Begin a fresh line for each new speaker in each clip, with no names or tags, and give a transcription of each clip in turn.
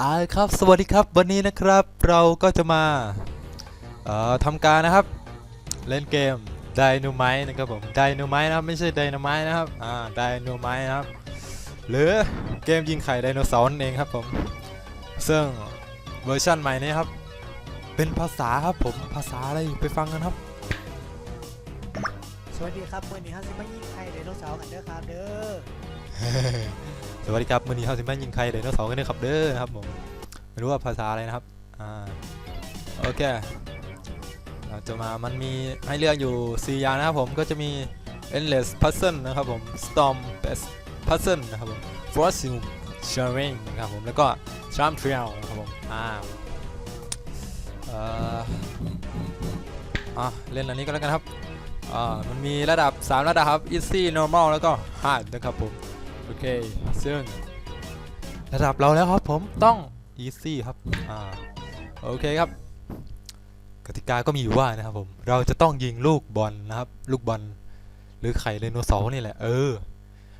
อ่าครับสวัสดีครับวันนี้นะครับเราก็จะมาเอ่อทำการนะครับ เล่นเกม Dynamite นะครับผม Dynamite นะครับไม่ใช่ Dynamite นะครับอ่า Dynamite นะครับหรือเกมยิงไข่ไดโนเสาร์นั่นเองครับผมซึ่งเวอร์ชันใหม่นี้ครับ เป็นภาษาครับผมภาษาอะไรไปฟังกันครับ
สวัสดีครับมื่อนี้ฮัสซิมายิงไข่ไดโนเสาร์กันเด้อครับเด้อ
สวัสดีครับมือนี้เราสิมายิงไข่ไดโนเสาร์กันเด้อครับเด้อนะครับผมไม่รู้ว่าภาษาอะไรนะครับอ่าโอเคเราจะมามันมีให้เลือกอยู่ 4 อย่างนะครับผมก็จะมี endless puzzle นะครับผม storm best puzzle นะครับผม fortune sharing นะครับผมแล้วก็ charm trail นะครับผมอ่าเอ่ออะเล่นอันนี้ก็แล้วกันครับอ่ามันมีระดับ 3 ระดับครับ easy normal แล้วก็ hard นะครับผม เค ซึ่งระดับเราแล้วครับผมต้อง easy ครับ อ่า โอเคครับ กติกาก็มีอยู่ว่านะครับผม เราจะต้องยิงลูกบอลนะครับ ลูกบอล หรือไข่ไดโนเสาร์นี่แหละ เออ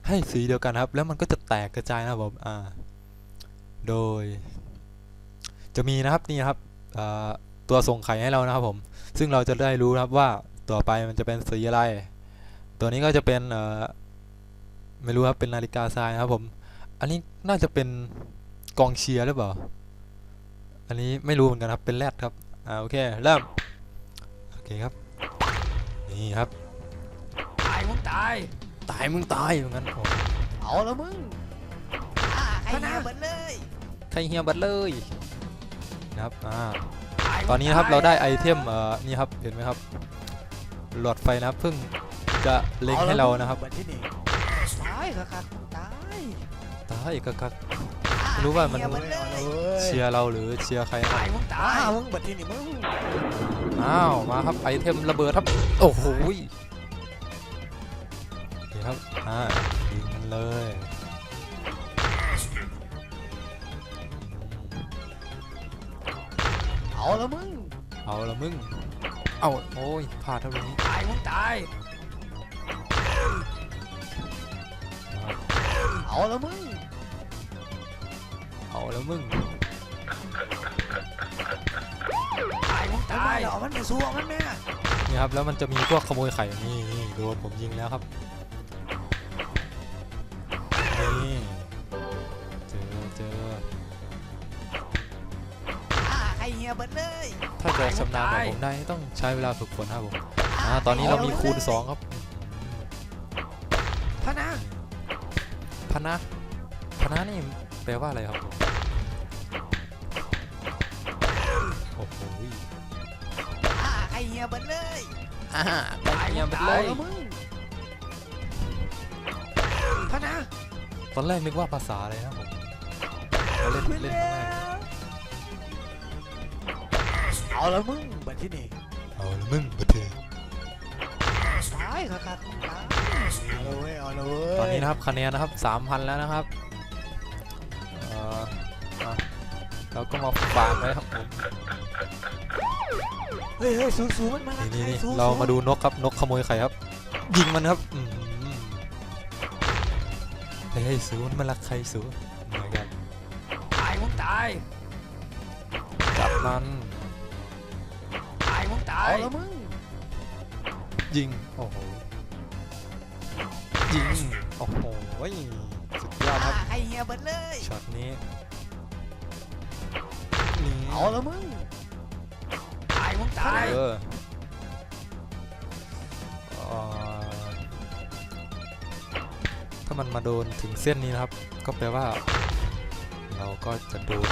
ให้สีเดียวกันครับ แล้วมันก็จะแตกกระจายนะครับผม อ่า โดย จะมีนะครับนี่นะครับอ่าตัวส่งไข่ให้เรานะครับผม ซึ่งเราจะได้รู้นะครับว่าต่อไปมันจะเป็นสีอะไร ตัวนี้ก็จะเป็นเอ่อ ไม่รู้ครับเป็นนาฬิกาทรายนะครับผม อันนี้น่าจะเป็นกองเชียร์หรือเปล่า อันนี้ไม่รู้เหมือนกันครับเป็นแรดครับอ่าโอเคเริ่มโอเคครับ นี่ครับ
ตายมึงตาย
ตายมึงตายเหมือนกันโอ้
เอาแล้วมึงอ่าไข่เหี้ยเบิดเลย
ใครเฮียบัตเลยนะครับอ่า
ตายมึง
ตอนนี้นะครับ
ย
เราได้ไอเทมเอ่อนี่ครับเห็นไหมครับ หลอดไฟนะครับเพิ่งจะเล็งให้เรานะครับ
เบิดที่นี่ตาย ค่ะค่ะตาย
ตายกักกัก
อ่
ไม่รู้ว่ามัน
ไข่เหี้ยเบิดเลย
เชียร์เราหรือเชียร์ใครนะค
ตา
รับ
ยมึงตายอ่ามึงเบิดที่นี่มึง
อ้าวมาครับไอเทมระเบิดครับโอ้โหยนี่ครับอ่ายิงมันเลย
เอาแล้วมึง
เอาละมึงเอาโอ้ยพลาดเท่านี้
ตายมึงตาย เอาแล้วมึง
เอาแล้วมึง
ตายมึงตายเอามันไปสู้เอามันแม่
นี่ครับแล้วมันจะมีพวกขโมยไข่นี่นี่โดนผมยิงแล้วครับนี่เจอเจอ
อ่าไข่เหี้ยเบิดเลย
ถ้าจะชำนาญแบบผมได้ต้องใช้เวลาฝึกฝนครับผมอ่าตอนนี้เรามีคูณ2ครับ
พะนะ
พนะพนะนี่แปลว่าอะไรครับผมโอ้โห
อ่าไข่เหี้ยเบิดเลย
อ่าไปเงียบไปเลย
อาแล้วมึงพะนะ
ตอนแรกนึกว่าภาษาอะไรนะผมเราเล่น
ขึ้น
เล่น
แล้
ครั้งแรก
วเอาแล้วมึงบัดที่นี่
เอาละมึงบัดเท
ตายค่ะค่ะตายเอาเลยเว้ยเอาเลยเว้ย
ตอนนี้นะครับคะแนนนะครับ3,000 แล้วนะครับเอ่ออะเราก็มาฝากไว้ครับผม
เฮ้ยเฮ้ยสูสูมันมา
นี่นี่นี่
สู
เรามาดูนกครับนกขโมยไข่ครับ ยิงมันครับอืมเฮ้ยสูมันมารักใครสูมากัน
ตายมึงตาย
จับมัน
ตายมึงตายเอาแล้วมึง
ยิง โอ้โห ยิง โอ้โห สุดยอดครับ
ไข่เหี้ยเบิดเลย
ช็อตนี้นี่
เอาแล้วมึง ตายมึงตาย
เออเอ่อถ้ามันมาโดนถึงเส้นนี้นะครับ ก็แปลว่า เราก็จะโดน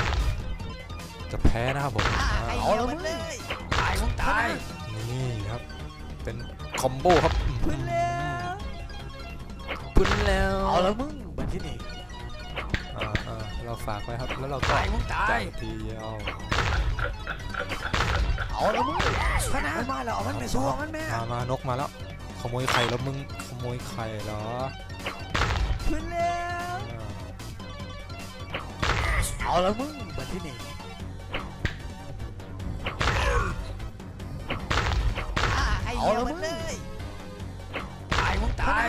จะแพ้นะครับผม
อ่า
อ่า
ไข่เหี้ยเบิดเลย ตายมึงตาย
นี่ครับ เป็น คอมโบครับ
ขึ้นแล้ว
พึ่นแล้ว
เอาแล้วมึงบัดที่นี่
อ่าอ่าเราฝากไว้ครับแล้วเราก็
ตายมึงตา
จั
ย
บทีเดียว
เอาแล้วมึงพะนะมาแล้วเอามันไปสู้เอามันแม่
มามานกมาแล้ว ขโมยไข่แล้วมึงขโมยไข่เหรอ
ขึ้นแล้ว
อ่า
เอาแล้วมึงบัดที่นี่ เอาแล้วมึงตายมึงตาย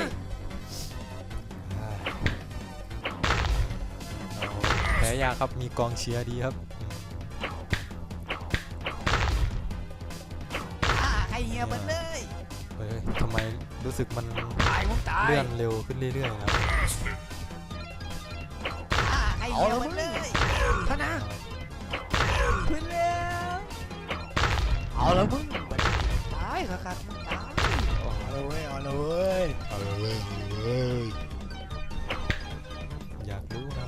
เราแพ้ยากครับมีกองเชียร์ดีครับอืม
อ่าให้เฮียมันเลย
เฮ้ยทำไมรู้สึกมัน
ตายมึงตาย
เลื่อนเร็วขึ้นเรื่อยๆนะครับ
อ่าให้เฮียมันเลยเท่านะขึ้นแล้วเอาแล้วมึง ตายครับมึงตายเอาเลยเว้ยเอาเลยเว้ย
เอาเลยเว้ยอยากรู้นะ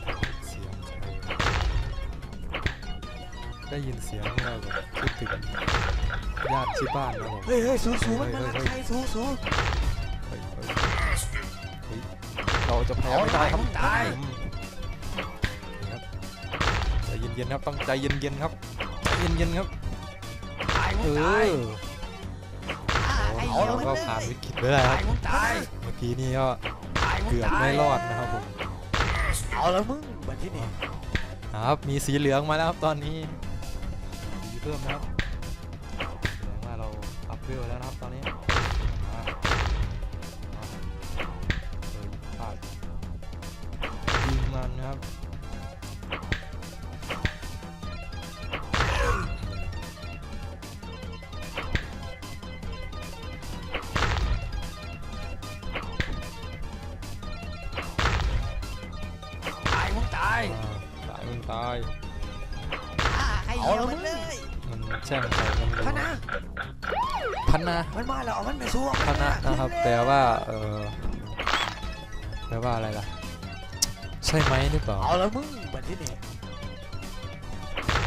เสียงใครได้ยินเสียงเนี่ยแบบคิดถึงญาติที่บ้านนะผม
เฮ้ยเฮ้ยสู้สู้มันมันใครสู้สู้
เฮ้ยเฮ้ยเฮ้ยเราจะแพ้ไม่ได้ครับ
ตาย
อืมนี่ครับใจเย็นๆครับต้องใจเย็นๆครับใจเย็นๆครับ
ตายมึ
เอง
ตาย
อ
ให้
โอ้
เฮีย
เรา
มัน
ก็
เลย
ผ่านวิกฤตไปแล้วค
ตา
รั
ย
บ
มึงตาย
เมื่อกี้นี่ก็
ตายมึง
เกือบ
ตาย
ไม่รอดนะครับผม
เอาแล้วมึงบันที่นี่
ครับมีสีเหลืองมาแล้วครับตอนนี้สีเพิ่มนะครับแสดงว่าเราอัพเวลแล้วนะครับตอนนี้ายมึ
งตาย
อ่าตายมันตาย
ให้เฮียมันเลย
มันแช่งใครก็ไม่รู้
พนะ
พันนะ
มันมาแล้วเอามันไปสู้
พันนะนะครับ แปลว่า เออแปลว่าอะไรล่ะ ใช่ไหมหรือเปล่า
เอาแล้วมึงบันที่นี่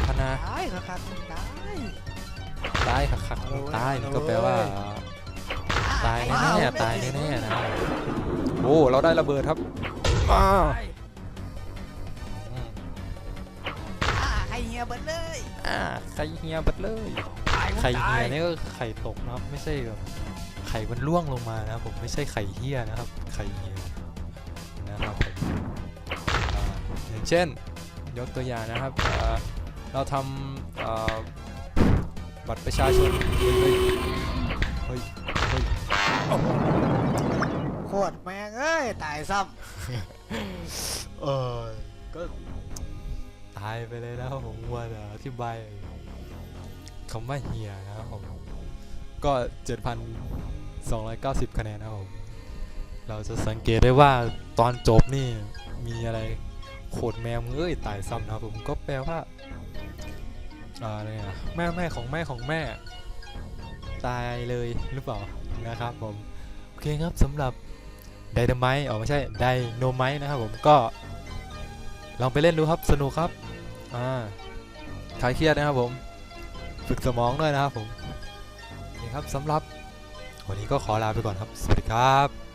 พันนะ
ตายครับมึงตาย
ตายขักขัก
เอาเลย
ตายนี่
เอาเลย
ก็แปลว่า ตายแน่ๆตายแน่ๆนะ โอ้ เราได้ระเบิดครับอ้าวอื
ยมันเลย
อ่าไข่เฮียบัดเลย
ตายมึง
ไข่
ตา
เฮี
ย
ยนี่ก็ไข่ตกนะครับ ไม่ใช่แบบไข่มันร่วงลงมานะครับผมไม่ใช่ไข่เฮียนะครับ ไข่เฮียนะครับผมอ่าอย่างเช่นยกตัวอย่างนะครับเอ่อเราทำเอ่อบัตรประชาชนเฮ้ยเฮ้ยเฮ้ยเฮ้ยโอ้โห
โคตรแม่งเอ้ยตายซ้
เออก็ ตายไปเลยนะครับผมว่าจะอธิบายคำว่าเฮียนะครับผมก็ 7,290 คะแนนนะครับผมเราจะสังเกตได้ว่าตอนจบนี่มีอะไรโขดแมวเอ้ยตายซ้ำนะครับผมก็แปลว่าอะไรอะแม่แม่ของแม่ของแม่ ตายเลยหรือเปล่านะครับผม โอเคครับสำหรับไดนาไมต์อ๋อไม่ใช่ไดโนไมต์นะครับผมก็ ลองไปเล่นดูครับสนุกครับอ่าคลายเครียดนะครับผมฝึกสมองด้วยนะครับผมโอเคครับสำหรับวันนี้ก็ขอลาไปก่อนครับ สวัสดีครับ